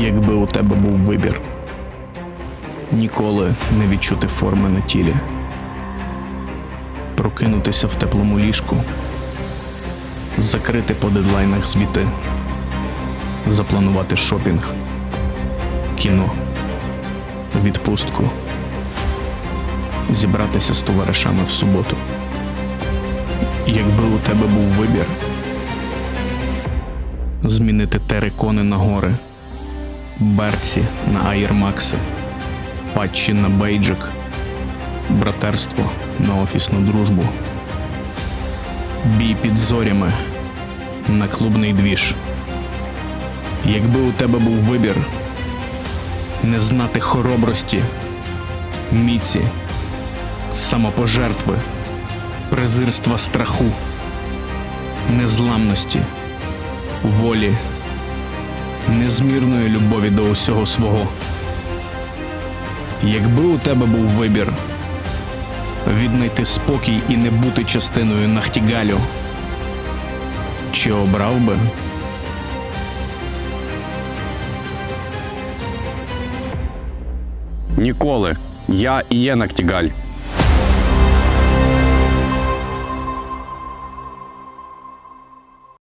Якби у тебе був вибір, ніколи не відчути форми на тілі, прокинутися в теплому ліжку, закрити по дедлайнах звіти, запланувати шопінг, кіно, відпустку, зібратися з товаришами в суботу. Якби у тебе був вибір, змінити терикони на гори, берці на аєрмакси, патчі на бейджик, братерство на офісну дружбу, бій під зорями на клубний двіж. Якби у тебе був вибір, не знати хоробрості, міці, самопожертви, презирства страху, незламності, волі, незмірної любові до усього свого. Якби у тебе був вибір віднайти спокій і не бути частиною Нахтігалю, чи обрав би? Ніколи. Я і є Нактігаль.